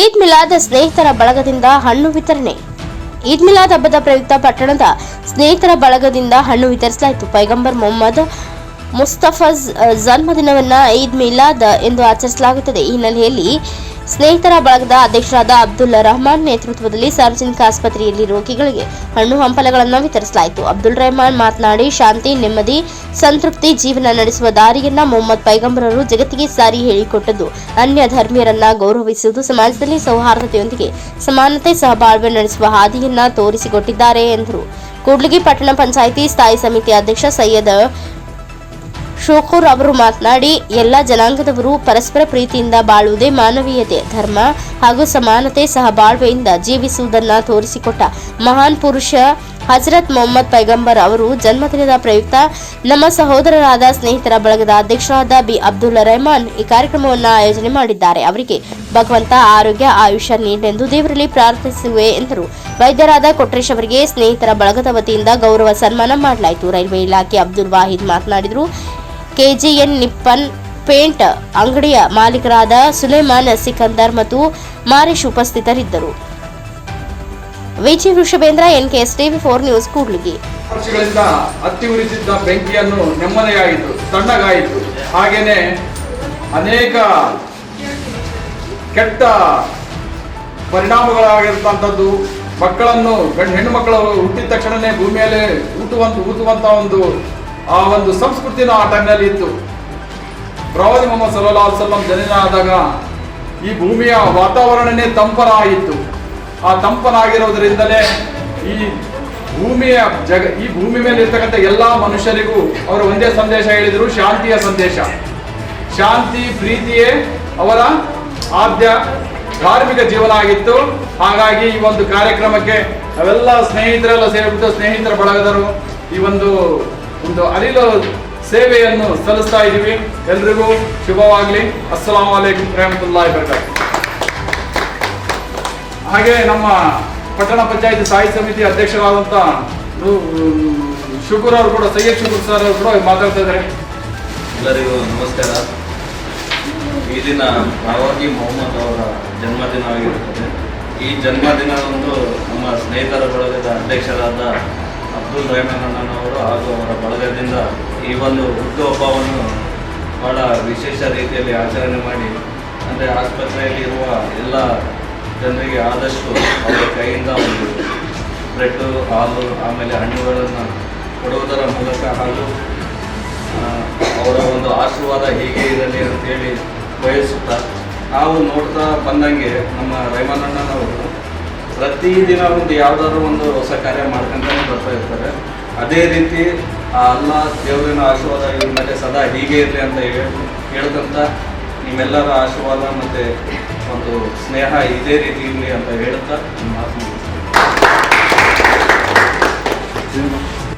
ಈದ್ ಮಿಲಾದ ಸ್ನೇಹಿತರ ಬಳಗದಿಂದ ಹಣ್ಣು ವಿತರಣೆ. ಈದ್ ಮಿಲಾದ್ ಹಬ್ಬದ ಪ್ರಯುಕ್ತ ಪಟ್ಟಣದ ಸ್ನೇಹಿತರ ಬಳಗದಿಂದ ಹಣ್ಣು ವಿತರಿಸಲಾಯಿತು. ಪೈಗಂಬರ್ ಮೊಹಮ್ಮದ್ ಮುಸ್ತಫಜ್ ಜನ್ಮದಿನವನ್ನ ಈದ್ ಮಿಲಾದ್ ಎಂದು ಆಚರಿಸಲಾಗುತ್ತದೆ. ಈ ಹಿನ್ನೆಲೆಯಲ್ಲಿ ಸ್ನೇಹಿತರ ಬಳಗದ ಅಧ್ಯಕ್ಷರಾದ ಅಬ್ದುಲ್ ರಹಮಾನ್ ನೇತೃತ್ವದಲ್ಲಿ ಸಾರ್ವಜನಿಕ ಆಸ್ಪತ್ರೆಯಲ್ಲಿ ರೋಗಿಗಳಿಗೆ ಹಣ್ಣು ಹಂಪಲಗಳನ್ನು ವಿತರಿಸಲಾಯಿತು. ಅಬ್ದುಲ್ ರಹಮಾನ್ ಮಾತನಾಡಿ, ಶಾಂತಿ, ನೆಮ್ಮದಿ, ಸಂತೃಪ್ತಿ, ಜೀವನ ನಡೆಸುವ ದಾರಿಯನ್ನ ಮೊಹಮ್ಮದ್ ಪೈಗಂಬರರು ಜಗತ್ತಿಗೆ ಸಾರಿ ಹೇಳಿಕೊಟ್ಟದ್ದು. ಅನ್ಯ ಧರ್ಮೀಯರನ್ನ ಗೌರವಿಸುವುದು ಸಮಾಜದಲ್ಲಿ ಸೌಹಾರ್ದತೆಯೊಂದಿಗೆ, ಸಮಾನತೆ, ಸಹಬಾಳ್ವೆ ನಡೆಸುವ ಹಾದಿಯನ್ನ ತೋರಿಸಿಕೊಟ್ಟಿದ್ದಾರೆ ಎಂದರು. ಕೂಡ್ಲಿಗಿ ಪಟ್ಟಣ ಪಂಚಾಯಿತಿ ಸ್ಥಾಯಿ ಸಮಿತಿ ಅಧ್ಯಕ್ಷ ಸೈಯದ್ ಶೋಕೂರ್ ಅವರು ಮಾತನಾಡಿ, ಎಲ್ಲ ಜನಾಂಗದವರು ಪರಸ್ಪರ ಪ್ರೀತಿಯಿಂದ ಬಾಳುವುದೇ ಮಾನವೀಯತೆ, ಧರ್ಮ ಹಾಗೂ ಸಮಾನತೆ ಸಹಬಾಳ್ವೆಯಿಂದ ಜೀವಿಸುವುದನ್ನ ತೋರಿಸಿಕೊಟ್ಟ ಮಹಾನ್ ಪುರುಷ ಹಜರತ್ ಮೊಹಮ್ಮದ್ ಪೈಗಂಬರ್ ಅವರು ಜನ್ಮದಿನದ ಪ್ರಯುಕ್ತ ನಮ್ಮ ಸಹೋದರರಾದ ಸ್ನೇಹಿತರ ಬಳಗದ ಅಧ್ಯಕ್ಷರಾದ ಬಿ ಅಬ್ದುಲ್ ರೆಹಮಾನ್ ಈ ಕಾರ್ಯಕ್ರಮವನ್ನು ಆಯೋಜನೆ ಮಾಡಿದ್ದಾರೆ. ಅವರಿಗೆ ಭಗವಂತ ಆರೋಗ್ಯ, ಆಯುಷ್ಯ ನೀಡೆಂದು ದೇವರಲ್ಲಿ ಪ್ರಾರ್ಥಿಸುವೆ ಎಂದರು. ವೈದ್ಯರಾದ ಕೊಟ್ರೇಶ್ ಅವರಿಗೆ ಸ್ನೇಹಿತರ ಬಳಗದ ವತಿಯಿಂದ ಗೌರವ ಸನ್ಮಾನ ಮಾಡಲಾಯಿತು. ರೈಲ್ವೆ ಇಲಾಖೆ ಅಬ್ದುಲ್ ವಾಹಿದ್ ಮಾತನಾಡಿದರು. ಕೆಜಿಎನ್ ನಿಪ್ಪನ್ ಪೇಂಟ್ ಅಂಗಡಿಯ ಮಾಲೀಕರಾದ ಸುಲೇಮಾನ್ ಸಿಕಂದರ್ ಮತ್ತು ಮಾರೀಶ್ ಉಪಸ್ಥಿತರಿದ್ದರು. V G Vrishabhendra, NKS TV four news, Kudligi. ವರ್ಷಗಳಿಂದ ಹತ್ತಿ ಉರಿಸಿದ್ದ ಬೆಂಕಿಯನ್ನು ನೆಮ್ಮದಿಯಾಯಿತು, ತಣ್ಣಗಾಯಿತು. ಹಾಗೇನೆ ಅನೇಕ ಕೆಟ್ಟ ಪರಿಣಾಮಗಳಾಗಿರ್ತಕ್ಕಂಥದ್ದು ಮಕ್ಕಳನ್ನು ಗಂಡು ಹೆಣ್ಣು ಮಕ್ಕಳು ಹುಟ್ಟಿದ ತಕ್ಷಣನೇ ಭೂಮಿಯಲ್ಲಿ ಊಟುವಂತ ಊಟುವಂತ ಒಂದು ಆ ಒಂದು ಸಂಸ್ಕೃತಿನ ಆ ಟೈಮ್ನಲ್ಲಿ ಇತ್ತು. ಪ್ರವಾದಿ ಮೊಹಮ್ಮದ್ ಸಲ್ಲಾ ಸಲ್ಲಂ ಜನನ ಆದಾಗ ಈ ಭೂಮಿಯ ವಾತಾವರಣನೇ ತಂಪನಾಗಿತ್ತು ಆ ತಂಪನಾಗಿರೋದ್ರಿಂದಲೇ ಈ ಭೂಮಿಯ ಜಗ, ಈ ಭೂಮಿ ಮೇಲೆ ಇರ್ತಕ್ಕಂಥ ಎಲ್ಲ ಮನುಷ್ಯರಿಗೂ ಅವರು ಒಂದೇ ಸಂದೇಶ ಹೇಳಿದರು, ಶಾಂತಿಯ ಸಂದೇಶ. ಶಾಂತಿ, ಪ್ರೀತಿಯೇ ಅವರ ಆದ್ಯ ಧಾರ್ಮಿಕ ಜೀವನ ಆಗಿತ್ತು. ಹಾಗಾಗಿ ಈ ಒಂದು ಕಾರ್ಯಕ್ರಮಕ್ಕೆ ನಾವೆಲ್ಲ ಸ್ನೇಹಿತರೆಲ್ಲ ಸೇರಿಬಿಟ್ಟು ಸ್ನೇಹಿತರ ಬಳಗದರು ಈ ಒಂದು ಒಂದು ಅನಿಲ ಸೇವೆಯನ್ನು ಸಲ್ಲಿಸ್ತಾ ಇದ್ದೀವಿ. ಎಲ್ರಿಗೂ ಶುಭವಾಗಲಿ. ಅಸ್ಸಲಾಂ ವಲೈಕುಂ ರಹಮತುಲ್ಲಾಹಿ ಬರ್ಕಾತು. ಹಾಗೆ ನಮ್ಮ ಪಟ್ಟಣ ಪಂಚಾಯತಿ ಸ್ಥಾಯಿ ಸಮಿತಿ ಅಧ್ಯಕ್ಷರಾದಂಥ ಶುಕೂರ್ ಅವರು ಕೂಡ, ಸೈಯದ್ ಶುಕೂರ್ ಸರ್ ಅವರು ಕೂಡ ಮಾತಾಡ್ತಾ ಇದ್ದಾರೆ. ಎಲ್ಲರಿಗೂ ನಮಸ್ಕಾರ. ಈ ದಿನ ಪ್ರವಾದಿ ಮೊಹಮ್ಮದ್ ಅವರ ಜನ್ಮದಿನವಾಗಿರುತ್ತದೆ ಈ ಜನ್ಮದಿನದಂದು ನಮ್ಮ ಸ್ನೇಹಿತರ ಬಳಗದ ಅಧ್ಯಕ್ಷರಾದ ಅಬ್ದುಲ್ ಅಣ್ಣನವರು ಹಾಗೂ ಅವರ ಬಳಗದಿಂದ ಈ ಒಂದು ಹುಟ್ಟುಹಬ್ಬವನ್ನು ಬಹಳ ವಿಶೇಷ ರೀತಿಯಲ್ಲಿ ಆಚರಣೆ ಮಾಡಿ, ಅಂದರೆ ಆಸ್ಪತ್ರೆಯಲ್ಲಿ ಇರುವ ಎಲ್ಲ ಜನರಿಗೆ ಆದಷ್ಟು ಅವರ ಕೈಯಿಂದ ಒಂದು ಬ್ರೆಡ್ಡು ಹಾಲು, ಆಮೇಲೆ ಹಣ್ಣುಗಳನ್ನು ಕೊಡುವುದರ ಮೂಲಕ ಹಾಗೂ ಅವರ ಒಂದು ಆಶೀರ್ವಾದ ಹೀಗೆ ಇರಲಿ ಅಂತೇಳಿ ಬಯಸುತ್ತಾ, ನಾವು ನೋಡ್ತಾ ಬಂದಂಗೆ ನಮ್ಮ ರೈಮಣ್ಣನವರು ಪ್ರತಿದಿನ ಒಂದು ಯಾವುದಾದ್ರು ಒಂದು ಹೊಸ ಕಾರ್ಯ ಮಾಡ್ಕೊಂತಾನೆ ಬರ್ತಾ ಇರ್ತಾರೆ ಅದೇ ರೀತಿ ಅಲ್ಲ, ದೇವರಿನ ಆಶೀರ್ವಾದ ಇವ್ರ ಮೇಲೆ ಸದಾ ಹೀಗೆ ಇರಲಿ ಅಂತ ಹೇಳಿ ಹೇಳ್ಕೊಂತ ನಿಮ್ಮೆಲ್ಲರ ಆಶೀರ್ವಾದ ಮತ್ತು ಒಂದು ಸ್ನೇಹ ಇದೇ ರೀತಿ ಇರಲಿ ಅಂತ ಹೇಳ್ತಾ ನಿಮ್ಮ ಮಾತು.